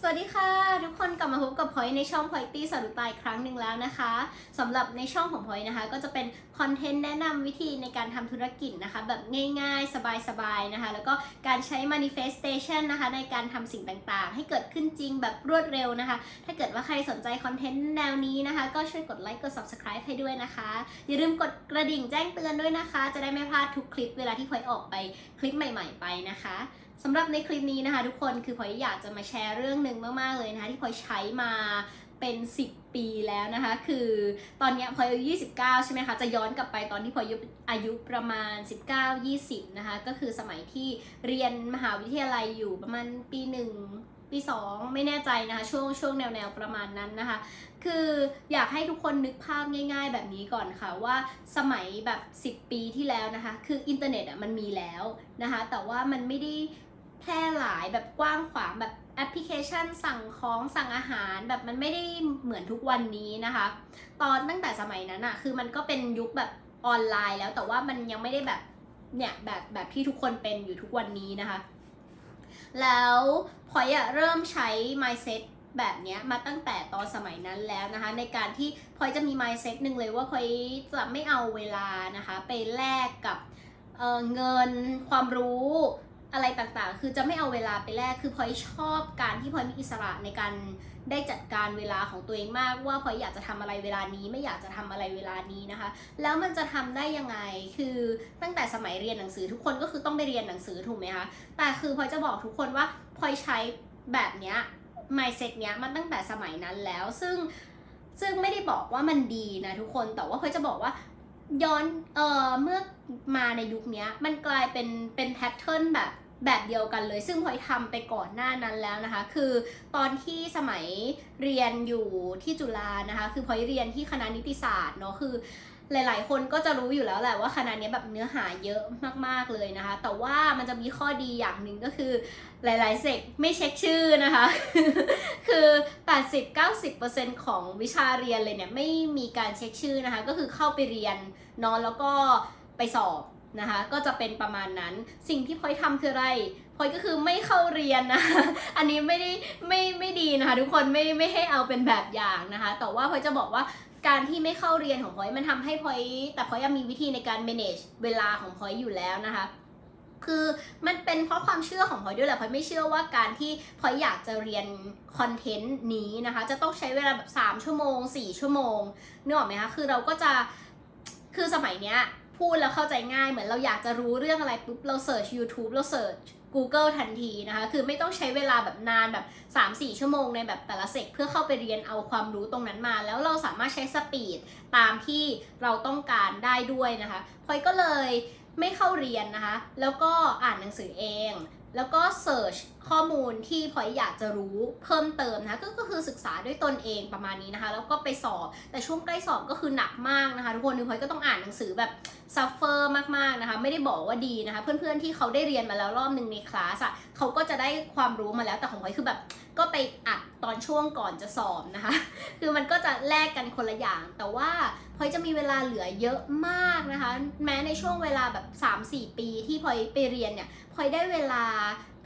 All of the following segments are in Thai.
สวัสดีค่ะ ทุกคนกลับมาพบกับพอยในช่องพอยตี้สรุปตายครั้งหนึ่งแล้วนะคะสำหรับในช่องของพอยนะคะ ก็จะเป็นคอนเทนต์แนะนำวิธีในการทำธุรกิจนะคะ แบบง่ายๆ สบายๆนะคะ แล้วก็การใช้ manifestation นะคะ ในการทำสิ่งต่างๆ ให้เกิดขึ้นจริงแบบรวดเร็วนะคะ ถ้าเกิดว่าใครสนใจคอนเทนต์แนวนี้นะคะ ก็ช่วยกดไลค์กด subscribe ให้ด้วยนะคะ อย่าลืมกดกระดิ่งแจ้งเตือนด้วยนะคะ จะได้ไม่พลาดทุกคลิปเวลาที่พอยออกไปคลิปใหม่ ๆ ไปนะคะ สำหรับในคลิปนี้นะคะ ทุกคนคือพอยอยากจะมาแชร์เรื่องหนึ่งมากๆเลยนะคะที่พอยใช้มาเป็น 10 ปีแล้วนะคะ คือตอนนี้พอยอายุ 29 ใช่ไหมคะ จะย้อนกลับไปตอนที่พอยอายุอายุประมาณ 19-20 นะคะ ก็คือสมัยที่เรียนมหาวิทยาลัยอยู่ประมาณปีหนึ่งปีสองไม่แน่ใจนะคะ ช่วงช่วงแนวแนวๆประมาณนั้นนะคะ คืออยากให้ทุกคนนึกภาพง่าย ๆ แบบนี้ก่อนค่ะว่าสมัยแบบ 10 ปีที่แล้วนะคะ คืออินเทอร์เน็ตอะมันมีแล้วนะคะ แต่ว่ามันไม่ได้ แพร่หลายแบบกว้างขวางแบบแอปพลิเคชันสั่งของสั่งอาหารแบบมันไม่ได้เหมือนทุกวันนี้นะคะ ตอนตั้งแต่สมัยนั้นอะคือมันก็เป็นยุคแบบออนไลน์แล้วแต่ว่ามันยังไม่ได้แบบเนี่ยแบบแบบที่ทุกคนเป็นอยู่ทุกวันนี้นะคะ แล้วพอยอะเริ่มใช้ mindset แบบเนี้ยมาตั้งแต่ตอนสมัยนั้นแล้วนะคะ ในการที่พอยจะมี mindset หนึ่งเลยว่าพอยจะไม่เอาเวลานะคะ ไปแลกกับเเงินความรู้ อะไรต่างๆ คือจะไม่เอาเวลาไปแลก คือพลอยชอบการที่พลอยมีอิสระในการได้จัดการเวลาของตัวเองมากว่าพลอยอยากจะทำอะไรเวลานี้ไม่อยากจะทำอะไรเวลานี้นะคะ แล้วมันจะทำได้ยังไง คือตั้งแต่สมัยเรียนหนังสือทุกคนก็คือต้องไปเรียนหนังสือถูกไหมคะ แต่คือพลอยจะบอกทุกคนว่าพลอยใช้แบบเนี้ย mindset เนี้ยมันตั้งแต่สมัยนั้นแล้ว ซึ่งซึ่งไม่ได้บอกว่ามันดีนะทุกคน แต่ว่าพลอยจะบอกว่าย้อนเอ่อเมื่อ มาในยุคนี้มันกลายเป็นเป็นแพทเทิร์นแบบแบบเดียวกันเลย ซึ่งพลอยทำไปก่อนหน้านั้นแล้วนะคะ คือตอนที่สมัยเรียนอยู่ที่จุฬานะคะ คือพลอยเรียนที่คณะนิติศาสตร์เนาะคือหลายๆ คนก็จะรู้อยู่แล้วแหละว่าคณะนี้แบบเนื้อหาเยอะมากๆเลยนะคะ แต่ว่ามันจะมีข้อดีอย่างหนึ่งก็คือหลายๆเซกไม่เช็คชื่อนะคะ คือ 80-90%ของวิชาเรียนเลยเนี่ยไม่มีการเช็คชื่อนะคะ ก็คือเข้าไปเรียนนอนแล้วก็ ไปสอบนะคะก็จะเป็นประมาณนั้นสิ่งที่พลอยทำคืออะไรพลอยก็คือไม่เข้าเรียนนะคะอันนี้ไม่ได้ไม่ไม่ดีนะคะทุกคนไม่ไม่ให้เอาเป็นแบบอย่างนะคะแต่ว่าพลอยจะบอกว่าการที่ไม่เข้าเรียนของพลอยมันทำให้พลอยแต่พลอยยังมีวิธีในการ manage เวลาของพลอยอยู่แล้วนะคะคือมันเป็นเพราะความเชื่อของพลอยด้วยแหละพลอยไม่เชื่อว่าการที่พลอยอยากจะเรียนคอนเทนต์นี้นะคะจะต้องใช้เวลาแบบ3ชั่วโมง 4 ชั่วโมงนึกออกไหมคะคือเราก็จะคือสมัยเนี้ย พูดแล้วเข้าใจง่ายเหมือนเราอยากจะรู้เรื่องอะไรปุ๊บเราเสิร์ช YouTube เราเสิร์ช Google ทันทีนะคะ คือไม่ต้องใช้เวลาแบบนานแบบ 3-4 ชั่วโมงในแบบแต่ละเซกเพื่อเข้าไปเรียนเอาความรู้ตรงนั้นมา แล้วเราสามารถใช้สปีดตามที่เราต้องการได้ด้วยนะคะพลอยก็เลยไม่เข้าเรียนนะคะ แล้วก็อ่านหนังสือเอง แล้วก็เสิร์ชข้อมูลที่พอยอยากจะรู้เพิ่มเติมนะคะก็ก็คือศึกษาด้วยตนเองประมาณนี้นะคะ แล้วก็ไปสอบแต่ช่วงใกล้สอบก็คือหนักมากนะคะทุกคนคือพอยก็ต้องอ่านหนังสือแบบซัฟเฟอร์มากๆนะคะ ไม่ได้บอกว่าดีนะคะ เพื่อนๆที่เขาได้เรียนมาแล้วรอบหนึ่งในคลาสอะเขาก็จะได้ความรู้มาแล้วแต่ของพอยคือแบบก็ไปอัด ตอนช่วงก่อนจะสอบนะคะ คือมันก็จะแลกกันคนละอย่าง แต่ว่าพลอยจะมีเวลาเหลือเยอะมากนะคะ แม้ในช่วงเวลาแบบ 3-4 ปีที่พลอยไปเรียนเนี่ยพลอยได้เวลา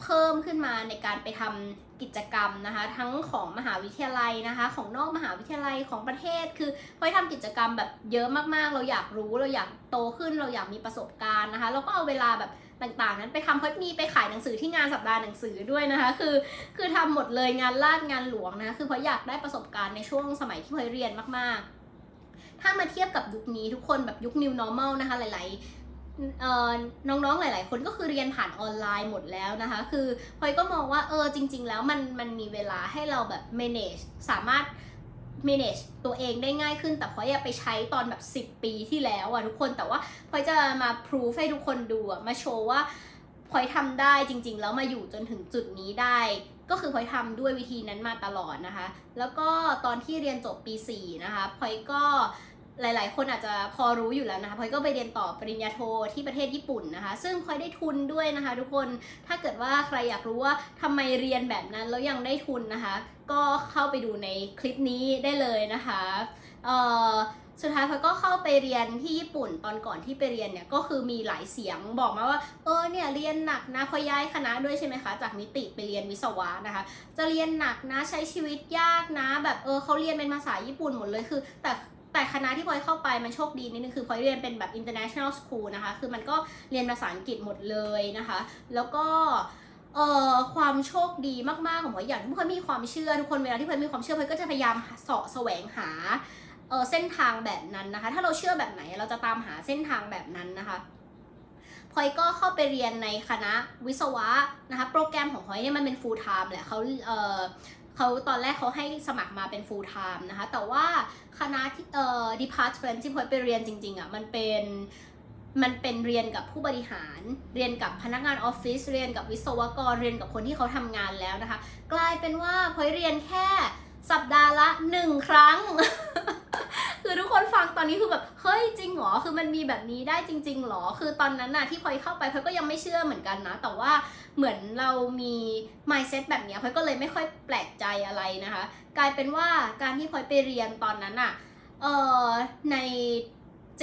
เพิ่มขึ้นมาในการไปทำกิจกรรมนะคะ ทั้งของมหาวิทยาลัยนะคะ ของนอกมหาวิทยาลัยของประเทศ คือพลอยทำกิจกรรมแบบเยอะมากๆ เราอยากรู้เราอยากโตขึ้นเราอยากมีประสบการณ์นะคะแล้วก็เอาเวลาแบบต่างๆ นั้นไปทำพลอยมีไปขายหนังสือที่งานสัปดาห์หนังสือด้วยนะคะ คือคือทำหมดเลยงานลาดงานหลวงนะคะคือเพลอยอยากได้ประสบการณ์ในช่วงสมัยที่พลอยเรียนมากๆ ถ้ามาเทียบกับยุคนี้ทุกคนแบบยุค new normal นะคะหลายๆเออน้องๆ หลาย ๆ คนก็คือเรียนผ่านออนไลน์หมดแล้วนะคะ คือพลอยก็มองว่าเออจริง ๆ แล้วมันมันมีเวลาให้เราแบบ manage สามารถ manage ตัวเองได้ง่ายขึ้น แต่พลอยอยากไปใช้ตอนแบบ 10 ปีที่แล้วอะทุกคนแต่ว่าพลอยจะมาพรูฟให้ทุกคนดูอะมาโชว์ว่าพลอยทำได้จริง ๆ แล้วมาอยู่จนถึงจุดนี้ได้ ก็คือพลอยทำด้วยวิธีนั้นมาตลอดนะคะ แล้วก็ตอนที่เรียนจบปี 4 นะคะพลอยก็ หลาย ๆ คนอาจจะพอรู้อยู่แล้วนะคะพลอยก็ไปเรียนต่อปริญญาโทที่ประเทศญี่ปุ่นนะคะ ซึ่งพลอยได้ทุนด้วยนะคะ ทุกคน ถ้าเกิดว่าใครอยากรู้ว่าทำไมเรียนแบบนั้นแล้วยังได้ทุนนะคะ ก็เข้าไปดูในคลิปนี้ได้เลยนะคะเอ่อสุดท้ายพลอยก็เข้าไปเรียนที่ญี่ปุ่นตอนก่อนที่ไปเรียนเนี่ยก็คือมีหลายเสียงบอกมาว่า เออเนี่ยเรียนหนักนะพอย้ายคณะด้วยใช่ไหมคะ จากนิติไปเรียนวิศวะนะคะ จะเรียนหนักนะใช้ชีวิตยากนะ แบบเออเขาเรียนเป็นภาษาญี่ปุ่นหมดเลยคือ แต่ แต่คณะที่พลอยเข้าไปมันโชคดีนิดนึงคือพลอยเรียนเป็นแบบ international school นะคะ คือมันก็เรียนภาษาอังกฤษหมดเลยนะคะ แล้วก็เอ่อความโชคดีมากๆของพลอยอย่างที่พลอยมีความเชื่อทุกคนเวลาที่พลอยมีความเชื่อพลอยก็จะพยายามเสาะแสวงหาเออเส้นทางแบบนั้นนะคะ ถ้าเราเชื่อแบบไหนเราจะตามหาเส้นทางแบบนั้นนะคะพลอยก็เข้าไปเรียนในคณะวิศวะนะคะ โปรแกรมของพลอยเนี่ยมันเป็น full time แหละเขาเออ เขาตอนแรกเขาให้สมัครมาเป็น full time นะคะ แต่ว่าคณะที่เอ่อ department ที่พอยไปเรียนจริงๆอะมันเป็นมันเป็นเรียนกับผู้บริหาร เรียนกับพนักงานออฟฟิศ เรียนกับวิศวกร เรียนกับคนที่เขาทำงานแล้วนะคะ กลายเป็นว่าพอยเรียนแค่สัปดาห์ละหนึ่งครั้ง คือทุกคนฟังตอนนี้คือแบบเฮ้ยจริงเหรอคือมันมีแบบนี้ได้จริงๆหรอ คือตอนนั้นน่ะที่พลอยเข้าไปพลอยก็ยังไม่เชื่อเหมือนกันนะ แต่ว่าเหมือนเรามี mindset แบบนี้พลอยก็เลยไม่ค่อยแปลกใจอะไรนะคะ กลายเป็นว่าการที่พลอยไปเรียนตอนนั้นน่ะเอ่อใน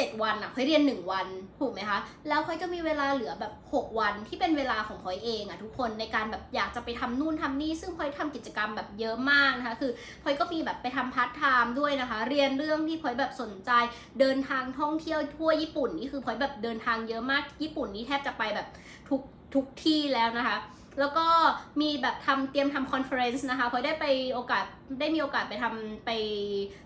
7 วันอะพลอยเรียน 1 วันถูกไหมคะ แล้วพลอยจะมีเวลาเหลือแบบ 6 วันที่เป็นเวลาของพลอยเองอะทุกคนในการแบบอยากจะไปทำนู่นทำนี่ซึ่งพลอยทำกิจกรรมแบบเยอะมากนะคะ คือพลอยก็มีแบบไปทำพาร์ทไทม์ด้วยนะคะ เรียนเรื่องที่พลอยแบบสนใจเดินทางท่องเที่ยวทั่วญี่ปุ่นนี่คือพลอยแบบเดินทางเยอะมากญี่ปุ่นนี่แทบจะไปแบบทุกทุกที่แล้วนะคะ แล้วก็มีแบบทำเตรียมทำคอนเฟอเรนซ์นะคะพลอยได้ไปโอกาสได้มีโอกาสไปทำไป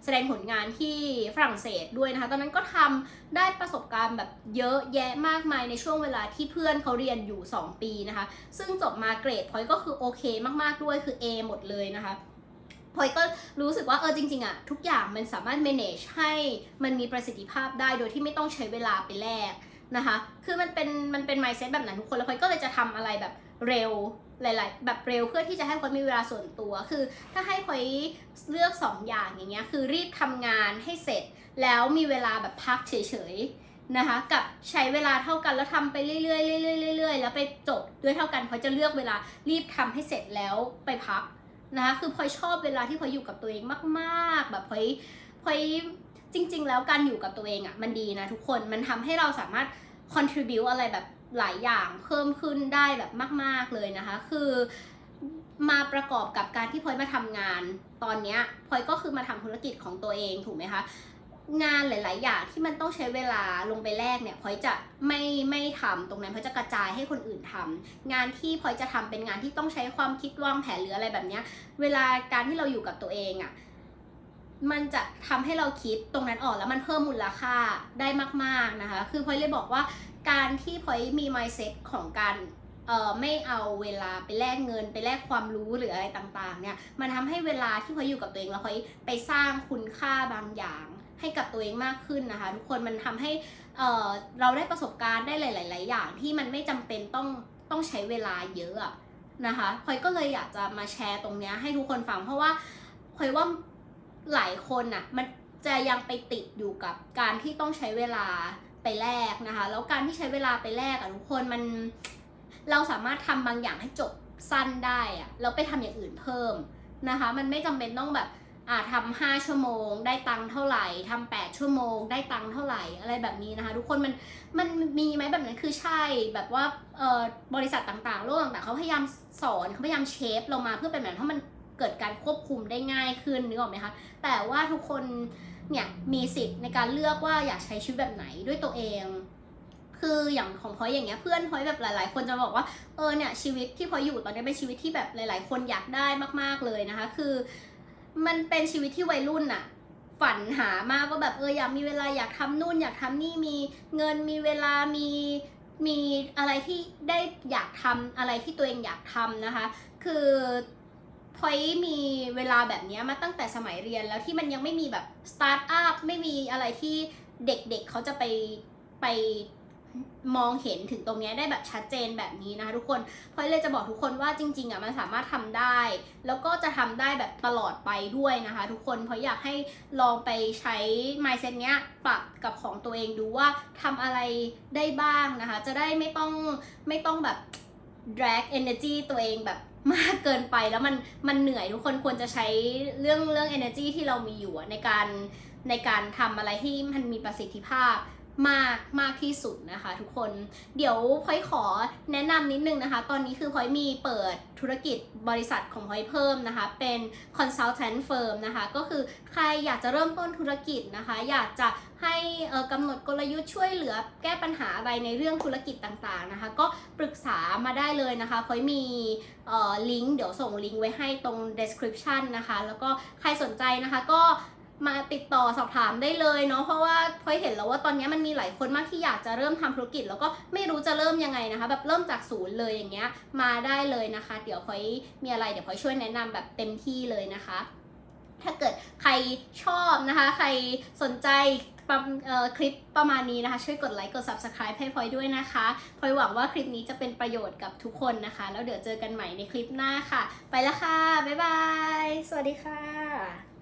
แสดงผลงานที่ฝรั่งเศสด้วยนะคะ ตอนนั้นก็ทำได้ประสบการณ์แบบเยอะแยะมากมายในช่วงเวลาที่เพื่อนเขาเรียนอยู่ 2 ปีนะคะ ซึ่งจบมาเกรดพอยก็คือโอเคมากๆด้วยคือ A หมดเลยนะคะพอยก็รู้สึกว่าเออจริงๆอะทุกอย่างมันสามารถ manage ให้มันมีประสิทธิภาพได้โดยที่ไม่ต้องใช้เวลาไปแลกนะคะ คือมันเป็นมันเป็น mindset แบบนั้นทุกคนแล้วพอยก็เลยจะทำอะไรแบบ เร็วหลายๆ แบบเร็วเพื่อที่จะให้พลอยมีเวลาส่วนตัว คือ ถ้าให้พอยเลือก 2 อย่างอย่างเงี้ยคือรีบทำงานให้เสร็จ แล้วมีเวลาแบบพักเฉยๆนะคะ กับใช้เวลาเท่ากันแล้วทำไปเรื่อยๆเรื่อยๆเรื่อยๆแล้วไปจบด้วยเท่ากันพอยจะเลือกเวลารีบทำให้เสร็จแล้วไปพักนะคะคือพอยชอบเวลาที่พอยอยู่กับตัวเองมาก ๆ แบบพอยพอยจริง ๆ แล้วการอยู่กับตัวเองอะ่ะมันดีนะทุกคนมันทำให้เราสามารถ contribu อะไรแบบ หลายอย่างเพิ่มขึ้นได้แบบมาก ๆเลยนะคะ คือมาประกอบกับการที่พลอยมาทำงาน ตอนเนี้ยพลอยก็คือมาทำธุรกิจของตัวเองถูกไหมคะงานหลาย ๆ อย่างที่มันต้องใช้เวลาลงไปแลกเนี่ยพลอยจะไม่ไม่ทำตรงนั้นพลอยจะกระจายให้คนอื่นทำงานที่พลอยจะทำเป็นงานที่ต้องใช้ความคิดวางแผนหรืออะไรแบบเนี้ยเวลาการที่เราอยู่กับตัวเองอะ่ะ มันจะทำให้เราคิดตรงนั้นออกแล้วมันเพิ่มมูลค่าได้มาก ๆนะคะ คือพลอยเลยบอกว่าการที่พลอยมี mindset ของการเอ่อไม่เอาเวลาไปแลกเงิน ไปแลกความรู้หรืออะไรต่างๆเนี่ยมันทำให้เวลาที่พลอยอยู่กับตัวเองแล้วพลอยไปสร้างคุณค่าบางอย่างให้กับตัวเองมากขึ้นนะคะ ทุกคนมันทำให้เอ่อเราได้ประสบการณ์ได้หลาย ๆ อย่างที่มันไม่จำเป็นต้องต้องใช้เวลาเยอะนะคะพลอยก็เลยอยากจะมาแชร์ตรงนี้ให้ทุกคนฟังเพราะว่าพลอยว่า หลายคนอะมันจะยังไปติดอยู่กับการที่ต้องใช้เวลาไปแลกนะคะ แล้วการที่ใช้เวลาไปแลกอะทุกคนมันเราสามารถทำบางอย่างให้จบสั้นได้อะแล้วไปทำอย่างอื่นเพิ่มนะคะ มันไม่จำเป็นต้องแบบอ่าทำห้าชั่วโมง ได้ตังค์เท่าไหร่ทำแปดชั่วโมง ได้ตังค์เท่าไหร่อะไรแบบนี้นะคะ ทุกคนมันมันมีไหมแบบนั้นคือใช่แบบว่าเออบริษัทต่างๆโลกต่างๆเขาพยายามสอนเขาพยายามเชฟเรามาเพื่อเป็นแบบให้มัน เกิดการควบคุมได้ง่ายขึ้นนึกออกไหมคะ แต่ว่าทุกคนเนี่ยมีสิทธิ์ในการเลือกว่าอยากใช้ชีวิตแบบไหนด้วยตัวเอง คืออย่างของพอยอย่างเงี้ยเพื่อนพอยแบบหลาย ๆ คนจะบอกว่าเออเนี่ยชีวิตที่พอยอยู่ตอนนี้เป็นชีวิตที่แบบหลาย ๆ คนอยากได้มากๆเลยนะคะ คือ มันเป็นชีวิตที่วัยรุ่นอะฝันหามากว่าแบบเอออยากมีเวลาอยากทำนู่น อยากทำนี่มีเงินมีเวลามีมีอะไรที่ได้อยากทำอะไรที่ตัวเองอยากทำนะคะ คือ พอยมีเวลาแบบนี้มาตั้งแต่สมัยเรียนแล้วที่มันยังไม่มีแบบสตาร์ทอัพไม่มีอะไรที่เด็กๆเเขาจะไปไปมองเห็นถึงตรงนี้ได้แบบชัดเจนแบบนี้นะคะทุกคนพอยเลยจะบอกทุกคนว่าจริงๆอะมันสามารถทำได้ แล้วก็จะทำได้แบบตลอดไปด้วยนะคะทุกคนเพราะอยากให้ลองไปใช้ mindset เนี้ยปรับกับของตัวเองดูว่าทำอะไรได้บ้างนะคะ จะได้ไม่ต้องไม่ต้องแบบ drag energy ตัวเองแบบ มากเกินไปแล้วมันมันเหนื่อยทุกคนควรจะใช้เรื่องเรื่อง energy ที่เรามีอยู่ในการในการทำอะไรที่มันมีประสิทธิภาพ มากมากที่สุดนะคะ ทุกคนเดี๋ยวพลอยขอแนะนำนิดนึงนะคะ ตอนนี้คือพลอยมีเปิดธุรกิจบริษัทของพลอยเพิ่มนะคะ เป็น consultant firm นะคะ ก็คือใครอยากจะเริ่มต้นธุรกิจนะคะ อยากจะให้กำหนดกลยุทธ์ช่วยเหลือแก้ปัญหาอะไรในเรื่องธุรกิจต่างๆนะคะ ก็ปรึกษามาได้เลยนะคะพลอยมีลิงก์เดี๋ยวส่งลิงก์ไว้ให้ตรง description นะคะ แล้วก็ใครสนใจนะคะก็ มาติดต่อสอบถามได้เลยเนาะเพราะว่าพอยเห็นแล้วว่าตอนนี้มันมีหลายคนมากที่อยากจะเริ่มทำธุรกิจ แล้วก็ไม่รู้จะเริ่มยังไงนะคะ แบบเริ่มจากศูนย์เลยอย่างเงี้ยมาได้เลยนะคะ เดี๋ยวพอยมีอะไรเดี๋ยวพอยช่วยแนะนำแบบเต็มที่เลยนะคะ ถ้าเกิดใครชอบนะคะ ใครสนใจคลิปประมาณนี้นะคะ ช่วยกดไลค์กด subscribe ให้พลอยด้วยนะคะพลอยหวังว่าคลิปนี้จะเป็นประโยชน์กับทุกคนนะคะ แล้วเดี๋ยวเจอกันใหม่ในคลิปหน้าค่ะ ไปแล้วค่ะ บ๊ายบาย สวัสดีค่ะ